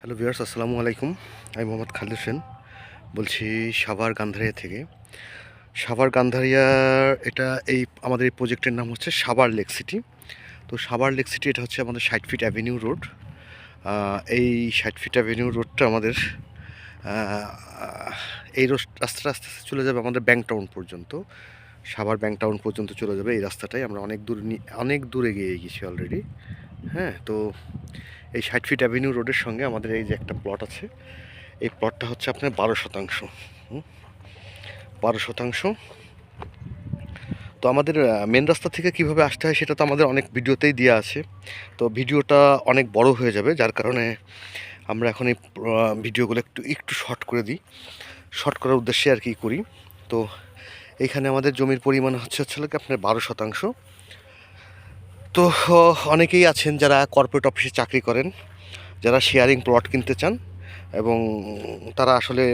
Hello viewers, আসসালামু আলাইকুম। আমি মোহাম্মদ খালিদ হোসেন। বলছি সাভার গান্ধারিয়া থেকে। সাভার গান্ধারিয়ার এটা এই আমাদের এই প্রজেক্টের নাম হচ্ছে সাভার লেক সিটি। তো সাভার লেক সিটি, এটা হচ্ছে আমাদের ষাট ফিট অ্যাভিনিউ রোড। এই ষাট ফিট অ্যাভিনিউ রোডটা আমাদের এই রোড আস্তে আস্তে চলে যাবে আমাদের ব্যাংক টাউন পর্যন্ত। সাভার ব্যাংক টাউন পর্যন্ত চলে যাবে এই রাস্তাটাই। আমরা অনেক দূর অনেক দূরে গিয়ে গেছি অলরেডি হ্যাঁ তো এই ষাট ফিট অ্যাভিনিউ রোডের সঙ্গে আমাদের এই যে একটা প্লট আছে, এই প্লটটা হচ্ছে আপনার বারো শতাংশ? বারো শতাংশ। তো আমাদের মেন রাস্তা থেকে কীভাবে আসতে হয় সেটা তো আমাদের অনেক ভিডিওতেই দেওয়া আছে। তো ভিডিওটা অনেক বড় হয়ে যাবে, যার কারণে আমরা এখন এই ভিডিওগুলো একটু একটু শর্ট করে দিই। শর্ট করার উদ্দেশ্যে আর কি করি। তো এখানে আমাদের জমির পরিমাণ হচ্ছে হচ্ছে আপনার বারো শতাংশ। তো অনেকেই আছেন যারা কর্পোরেট অফিসে চাকরি করেন, যারা শেয়ারিং প্লট কিনতে চান এবং তারা আসলে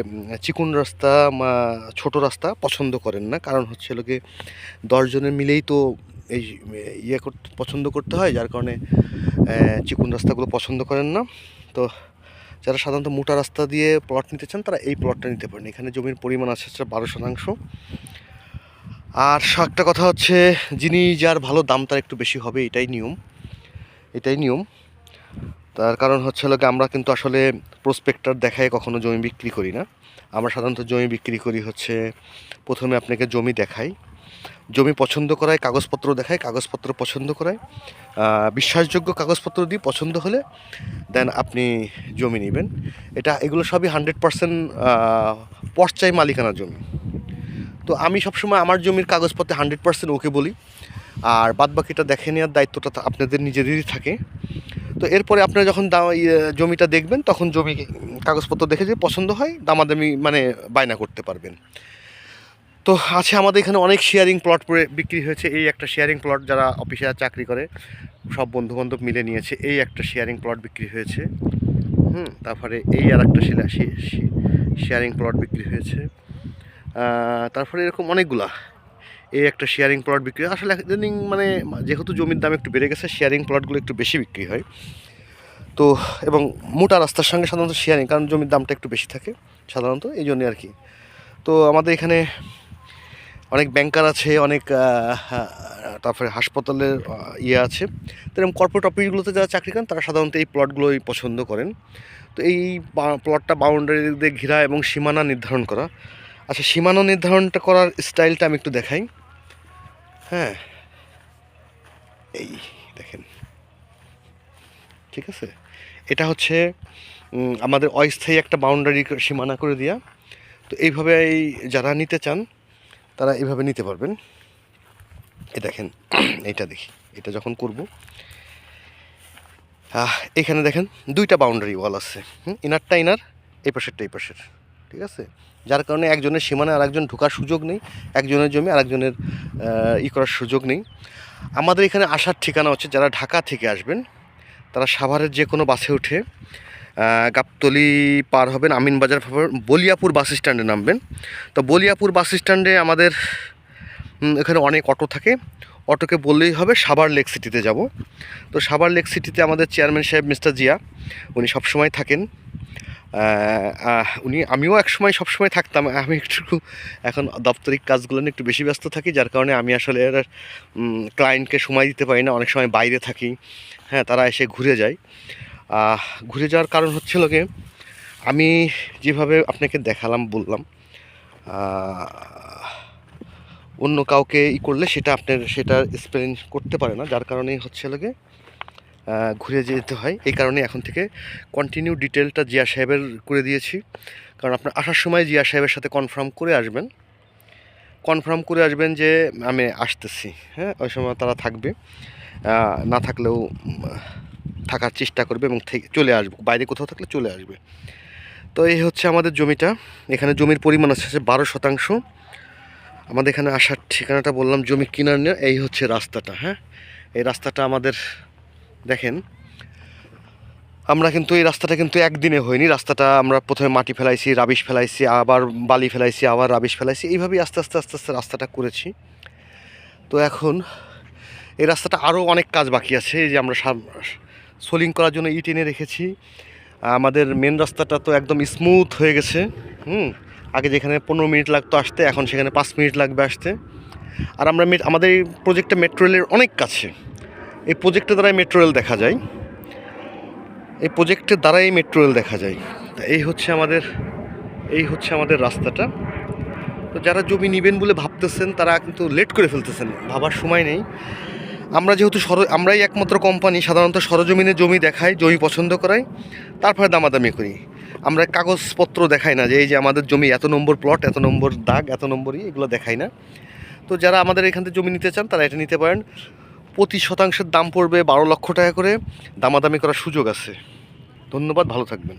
চিকুন রাস্তা ছোট রাস্তা পছন্দ করেন না। কারণ হচ্ছে লোকে দশজনের মিলেই তো এই ইয়ে করতে পছন্দ করতে হয়। যার কারণে চিকুন রাস্তাগুলো পছন্দ করেন না। তো, যারা সাধারণত মোটা রাস্তা দিয়ে প্লট নিতে চান, তারা এই প্লটটা নিতে পারেন। এখানে জমির পরিমাণ আছে হচ্ছে বারো শতাংশ। আর একটা কথা হচ্ছে, যিনি যার ভালো দাম তার একটু বেশি হবে, এটাই নিয়ম। এটাই নিয়ম। তার কারণ হচ্ছে হলো কি আমরা কিন্তু আসলে প্রসপেক্টার দেখায় কখনো জমি বিক্রি করি না। আমরা সাধারণত জমি বিক্রি করি হচ্ছে, প্রথমে আপনাকে জমি দেখাই। জমি পছন্দ করায় কাগজপত্র দেখায়, কাগজপত্র পছন্দ করায়। বিশ্বাসযোগ্য কাগজপত্র দিয়ে পছন্দ হলে দেন আপনি জমি নেবেন। এটা, এগুলো সবই হান্ড্রেড পারসেন্ট পর্চাই মালিকানা জমি। তো আমি সবসময় আমার জমির কাগজপত্রে হান্ড্রেড পার্সেন্ট ওকে বলি। আর বাদ বাকিটা দেখে নেওয়ার দায়িত্বটা আপনাদের নিজেদেরই থাকে। তো এরপরে আপনারা যখন ইয়ে, জমিটা দেখবেন তখন জমি কাগজপত্র দেখে যে পছন্দ হয় দামাদামি মানে বায়না করতে পারবেন। তো আছে আমাদের এখানে অনেক শেয়ারিং প্লট বিক্রি হয়েছে। এই একটা শেয়ারিং প্লট যারা অফিসে চাকরি করে সব বন্ধুবান্ধব মিলে নিয়েছে। এই একটা শেয়ারিং প্লট বিক্রি হয়েছে। হুম তারপরে এই আর একটা শেয়ারিং প্লট বিক্রি হয়েছে। তারপরে এরকম অনেকগুলা। এই একটা শেয়ারিং প্লট বিক্রি হয়। আসলে ইদানিং মানে যেহেতু জমির দাম একটু বেড়ে গেছে শেয়ারিং প্লটগুলো একটু বেশি বিক্রি হয়। তো, এবং মোটা রাস্তার সঙ্গে সাধারণত শেয়ারিং কারণ জমির দামটা একটু বেশি থাকে সাধারণত, এই জন্যে আর কি তো আমাদের এখানে অনেক ব্যাংকার আছে, অনেক তারপরে হাসপাতালের ইয়ে আছে। তো এরকম কর্পোরেট অফিসগুলোতে যারা চাকরি করেন, তারা সাধারণত এই প্লটগুলোই পছন্দ করেন। তো এই প্লটটা বাউন্ডারি দিয়ে ঘেরা এবং সীমানা নির্ধারণ করা। আচ্ছা সীমানা নির্ধারণটা করার স্টাইলটা আমি একটু দেখাই। হ্যাঁ এই দেখেন। ঠিক আছে? এটা হচ্ছে আমাদের অস্থায়ী একটা বাউন্ডারি সীমানা করে দেওয়া তো এইভাবে এই যারা নিতে চান, তারা এইভাবে নিতে পারবেন। এ দেখেন, এইটা দেখি, এটা যখন করব। এখানে দেখেন, দুইটা বাউন্ডারি ওয়াল আছে। ইনারটা ইনার এই পাশেরটা এই পাশের। ঠিক আছে? যার কারণে একজনের সীমানায় আরেকজন ঢোকার সুযোগ নেই, একজনের জমি আরেকজনের ই করার সুযোগ নেই। আমাদের এখানে আসার ঠিকানা হচ্ছে যারা ঢাকা থেকে আসবেন, তারা সাভারের যে কোনো বাসে উঠে গাবতলি পার হবেন আমিনবাজার পার বলিয়াপুর বাস স্ট্যান্ডে নামবেন। তো বলিয়াপুর বাস স্ট্যান্ডে আমাদের এখানে অনেক অটো থাকে। অটোকে বললেই হবে সাভার লেক সিটিতে যাব। তো সাভার লেক সিটিতে আমাদের চেয়ারম্যান সাহেব মিস্টার জিয়া, উনি সবসময় থাকেন। উনি, আমিও একসময় সবসময় থাকতাম। আমি একটু এখন দাপ্তরিক কাজগুলো নিয়ে একটু বেশি ব্যস্ত থাকি, যার কারণে আমি আসলে ক্লায়েন্টকে সময় দিতে পারি না। অনেক সময় বাইরে থাকি। হ্যাঁ তারা এসে ঘুরে যায়। ঘুরে যাওয়ার কারণ হচ্ছে লোকে আমি যেভাবে আপনাকে দেখালাম, বললাম অন্য কাউকে ই করলে সেটা আপনার, সেটা এক্সপ্লেন করতে পারে না। যার কারণেই হচ্ছে লোকে ঘুরে যেতে হয়। এই কারণে এখন থেকে কন্টিনিউ ডিটেলটা জিয়া সাহেবের করে দিয়েছি। কারণ আপনার আসার সময় জিয়া সাহেবের সাথে কনফার্ম করে আসবেন। কনফার্ম করে আসবেন যে আমি আসতেছি। হ্যাঁ ওই সময় তারা থাকবে। না থাকলেও থাকার চেষ্টা করবে এবং চলে আসবে। বাইরে কোথাও থাকলে চলে আসবে। তো এই হচ্ছে আমাদের জমিটা। এখানে জমির পরিমাণ আছে বারো শতাংশ। আমাদের এখানে আসার ঠিকানাটা বললাম জমি কিনার এই হচ্ছে রাস্তাটা। হ্যাঁ এই রাস্তাটা আমাদের দেখেন, আমরা কিন্তু এই রাস্তাটা কিন্তু একদিনে হয়নি। রাস্তাটা আমরা প্রথমে মাটি ফেলাইছি, রাবিশ ফেলাইছি, আবার বালি ফেলাইছি, আবার রাবিশ ফেলাইছি। এইভাবেই আস্তে আস্তে আস্তে আস্তে রাস্তাটা করেছি। তো এখন এই রাস্তাটা আরও অনেক কাজ বাকি আছে। এই যে আমরা সোলিং করার জন্য ইট এনে রেখেছি। আমাদের মেন রাস্তাটা তো একদম স্মুথ হয়ে গেছে। হুম, আগে যেখানে পনেরো মিনিট লাগতো আসতে, এখন সেখানে পাঁচ মিনিট লাগবে আসতে। আর আমরা আমাদের এই প্রজেক্টটা মেট্রো রেলের অনেক কাছে। এই প্রজেক্টের দ্বারাই মেট্রো রেল দেখা যায়। এই প্রজেক্টের দ্বারাই মেট্রো রেল দেখা যায়। তা এই হচ্ছে আমাদের, এই হচ্ছে আমাদের রাস্তাটা। তো যারা জমি নেবেন বলে ভাবতেছেন, তারা কিন্তু লেট করে ফেলতেছেন, ভাবার সময় নেই। আমরা যেহেতু সর, আমরাই একমাত্র কোম্পানি সাধারণত সরজমিনে জমি দেখাই, জমি পছন্দ করাই, তারপরে দামাদামি করি। আমরা কাগজপত্র দেখাই না যে এই যে আমাদের জমি এত নম্বর প্লট এত নম্বর দাগ, এত নম্বরই এগুলো দেখাই না। তো যারা আমাদের এখান থেকে জমি নিতে চান, তারা এটা নিতে পারেন। প্রতি শতাংশের দাম পড়বে বারো লক্ষ টাকা করে। দামাদামি করার সুযোগ আছে। ধন্যবাদ, ভালো থাকবেন।